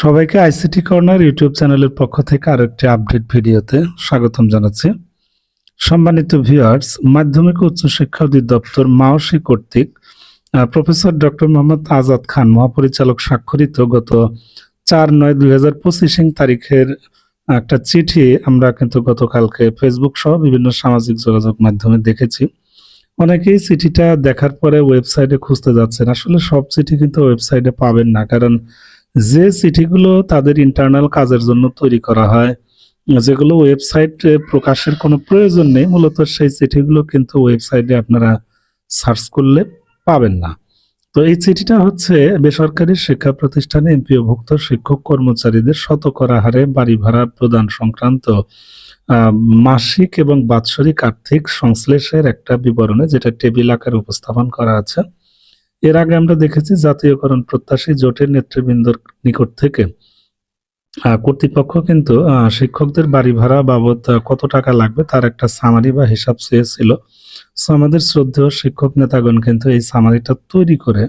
সবাইকে ICT corner YouTube চ্যানেলের পক্ষ থেকে আরও একটি আপডেট ভিডিওতে স্বাগতম জানাচ্ছি। সম্মানিত ভিউয়ার্স, মাধ্যমিক উচ্চশিক্ষা অধিদপ্তর মাওসি কর্তৃক প্রফেসর ডক্টর মোহাম্মদ আজাদ খান মহাপরিচালক স্বাক্ষরিত গত চার নয় দুই হাজার পঁচিশ তারিখের একটা চিঠি আমরা কিন্তু গতকালকে ফেসবুক সহ বিভিন্ন সামাজিক যোগাযোগ মাধ্যমে দেখেছি। অনেকেই চিঠিটা দেখার পরে ওয়েবসাইটে খুঁজতে যাচ্ছেন। আসলে সব চিঠি কিন্তু ওয়েবসাইটে পাবেন না, কারণ যে চিঠিগুলো তাদের ইন্টারনাল কাজের জন্য তৈরি করা হয়, যেগুলো ওয়েবসাইটে প্রকাশের কোনো প্রয়োজন নেই, মূলত সেই চিঠিগুলো কিন্তু ওয়েবসাইটে আপনারা সার্চ করলে পাবেন না। তো এই চিঠিটা হচ্ছে বেসরকারি শিক্ষা প্রতিষ্ঠানে এমপিওভুক্ত শিক্ষক কর্মচারীদের শতকরা হারে বাড়ি ভাড়া প্রদান সংক্রান্ত মাসিক এবং বাৎসরিক আর্থিক সংশ্লেষের একটা বিবরণে যেটা টেবিল আকারে উপস্থাপন করা আছে। এর আগে আমরা দেখেছি জাতীয়করণ প্রত্যাশী জোটের নেতৃবৃন্দর নিকট থেকে। কর্তৃপক্ষ কিন্তু শিক্ষকদের বাড়ি ভাড়া বাবদ কত টাকা লাগবে তার একটা সামারি বা হিসাব চেয়েছিল। আমাদের শ্রদ্ধেয় শিক্ষক নেতাগণ কিন্তু এই সামারিটা তৈরি করে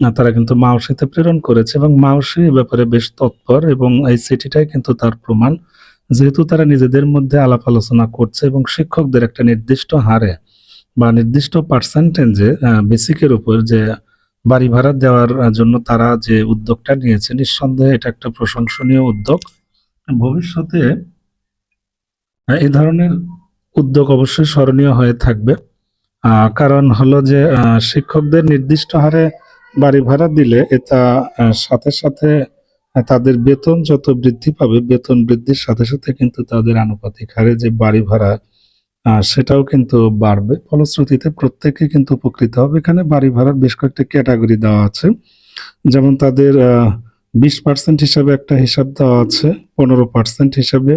তারা কিন্তু মাওসিতে প্রেরণ করেছে এবং মাওসি এ ব্যাপারে বেশ তৎপর এবং এই চিঠিটাই কিন্তু তার প্রমাণ। যেহেতু তারা নিজেদের মধ্যে আলাপ আলোচনা করছে এবং শিক্ষকদের একটা নির্দিষ্ট হারে বা নির্দিষ্ট পার্সেন্টেজে বেসিকের উপর যে বাড়ি ভাড়া দেওয়ার জন্য তারা যে উদ্যোগটা নিয়েছে, নিঃসন্দেহে এটা একটা প্রশংসনীয় উদ্যোগ। ভবিষ্যতে এই ধরনের উদ্যোগ অবশ্যই স্মরণীয় হয়ে থাকবে। কারণ হলো যে শিক্ষকদের নির্দিষ্ট হারে বাড়ি ভাড়া দিলে এটা সাথে সাথে তাদের বেতন যত বৃদ্ধি পাবে, বেতন বৃদ্ধির সাথে সাথে কিন্তু তাদের আনুপাতিক হারে যে বাড়ি ভাড়া সেটাও কিন্তু বাড়বে। ফলশ্রুতিতে প্রত্যেকে কিন্তু উপকৃত হবে। এখানে বাড়ি ভাড়ার বেশ কয়েকটা ক্যাটাগরি দেওয়া আছে। যেমন তাদের বিশ পার্সেন্ট হিসাবে একটা হিসাব দেওয়া আছে, পনেরো পার্সেন্ট হিসাবে,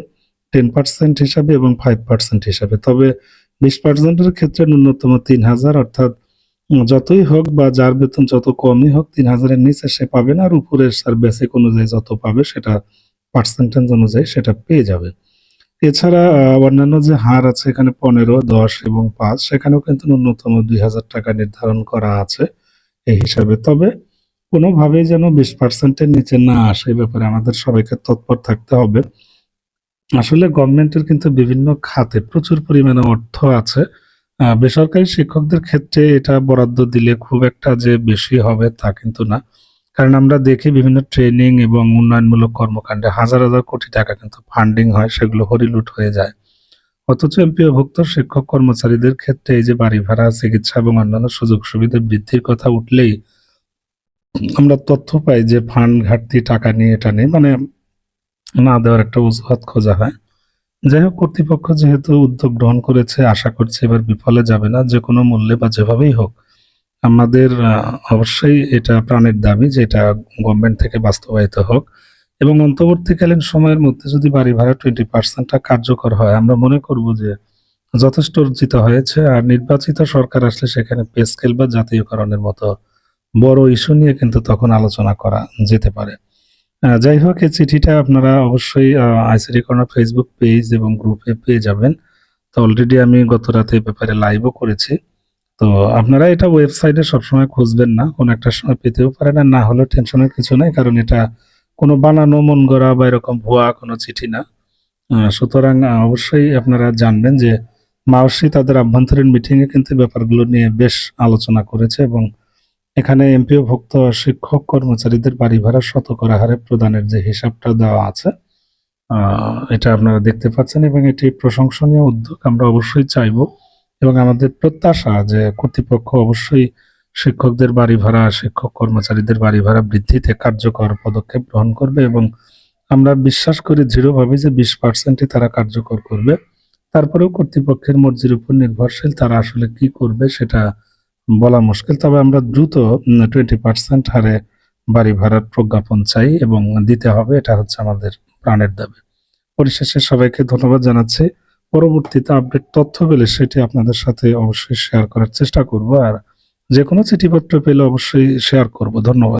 টেন পার্সেন্ট হিসাবে এবং ফাইভ পার্সেন্ট হিসাবে। তবে বিশ পার্সেন্টের ক্ষেত্রে ন্যূনতম তিন হাজার, অর্থাৎ যতই হোক বা যার বেতন যত কমই হোক, তিন হাজারের নিচে সে পাবে না। আর উপরের স্যার বেসিক অনুযায়ী যত পাবে, সেটা পার্সেন্টেজ অনুযায়ী সেটা পেয়ে যাবে। এছাড়া অন্যান্য যে হার আছে এখানে পনেরো, দশ এবং পাঁচ, সেখানেও কিন্তু ন্যূনতম দুই হাজার টাকা নির্ধারণ করা আছে এই হিসাবে। তবে কোনোভাবেই যেন বিশ পার্সেন্টের নিচে না আসে ব্যাপারে আমাদের সবাইকে তৎপর থাকতে হবে। আসলে গভর্নমেন্টের কিন্তু বিভিন্ন খাতে প্রচুর পরিমাণে অর্থ আছে। বেসরকারি শিক্ষকদের ক্ষেত্রে এটা বরাদ্দ দিলে খুব একটা যে বেশি হবে তা কিন্তু না। কারণ আমরা দেখি বিভিন্ন ট্রেনিং এবং উন্নয়নমূলক কর্মকাণ্ডে হাজার হাজার কোটি টাকা কিন্তু ফান্ডিং হয়, সেগুলো হরিলুট হয়ে যায়। অথচ এমপিওভুক্ত শিক্ষক কর্মচারীদের ক্ষেত্রে এই যে বাড়ি ভাড়া, চিকিৎসা এবং অন্যান্য সুযোগ সুবিধা বৃদ্ধির কথা উঠলেই আমরা তথ্য পাই যে ফান্ড ঘাটতি টাকা নিয়ে এটা নেই মানে না দেওয়ার একটা অজুহাত খোঁজা হয়। যাই হোক, কর্তৃপক্ষ যেহেতু উদ্যোগ গ্রহণ করেছে, আশা করছি এবার বিফলে যাবে না, যে কোনো মূল্যে বা যেভাবেই হোক। আমাদের অবশ্যই এটা প্রাণের দাবি যে এটা গভর্নমেন্ট থেকে বাস্তবায়িত হোক। এবং অন্তর্বর্তীকালীন সময়ের মধ্যে যদি বাড়ি ভাড়া টোয়েন্টি পার্সেন্টটা কার্যকর হয়, আমরা মনে করব যে যথেষ্ট অর্জিত হয়েছে। আর নির্বাচিত সরকার আসলে সেখানে পে স্কেল বা জাতীয়করণের মতো বড় ইস্যু নিয়ে কিন্তু তখন আলোচনা করা যেতে পারে। যাই হোক, এই চিঠিটা আপনারা অবশ্যই আইসিডি কর্নার ফেসবুক পেজ এবং গ্রুপে পেয়ে যাবেন। তো অলরেডি আমি গত রাতে ব্যাপারে লাইভও করেছি। তো আপনারা এটা ওয়েবসাইটে সবসময় খুঁজবেন না, কোনো একটা সময় পেতেও পারেন আর না হলেও টেনশনের কিছু নাই, কারণ এটা কোনো বানানো, মন গড়া বা এরকম ভুয়া কোনো চিঠি না। সুতরাং অবশ্যই আপনারা জানবেন যে মাওসি তাদের আভ্যন্তরীণ মিটিংয়ে কিন্তু ব্যাপারগুলো নিয়ে বেশ আলোচনা করেছে এবং এখানে এমপিও ভুক্ত শিক্ষক কর্মচারীদের বাড়ি ভাড়া শতকরা হারে প্রদানের যে হিসাবটা দেওয়া আছে এটা আপনারা দেখতে পাচ্ছেন এবং এটি প্রশংসনীয় উদ্যোগ, আমরা অবশ্যই চাইব। এবং আমাদের প্রত্যাশা যে কর্তৃপক্ষ অবশ্যই শিক্ষকদের বাড়ি ভাড়া, শিক্ষক কর্মচারীদের বাড়ি ভাড়া বৃদ্ধিতে কার্যকর পদক্ষেপ গ্রহণ করবে এবং আমরা বিশ্বাস করি দৃঢ়ভাবে যে বিশ পার্সেন্টই তারা কার্যকর করবে। তারপরেও কর্তৃপক্ষের মর্জির উপর নির্ভরশীল তারা আসলে কি করবে সেটা বলা মুশকিল। তবে আমরা দ্রুত টোয়েন্টি পার্সেন্ট হারে বাড়ি ভাড়ার প্রজ্ঞাপন চাই এবং দিতে হবে, এটা হচ্ছে আমাদের প্রাণের দাবি। পরিশেষে সবাইকে ধন্যবাদ জানাচ্ছি। পরবর্তীতে আপডেট তথ্য পেলে সেটি আপনাদের সাথে অবশ্যই শেয়ার করার চেষ্টা করব। আর যে কোনো চিঠিপত্র পেলে অবশ্যই শেয়ার করব। ধন্যবাদ।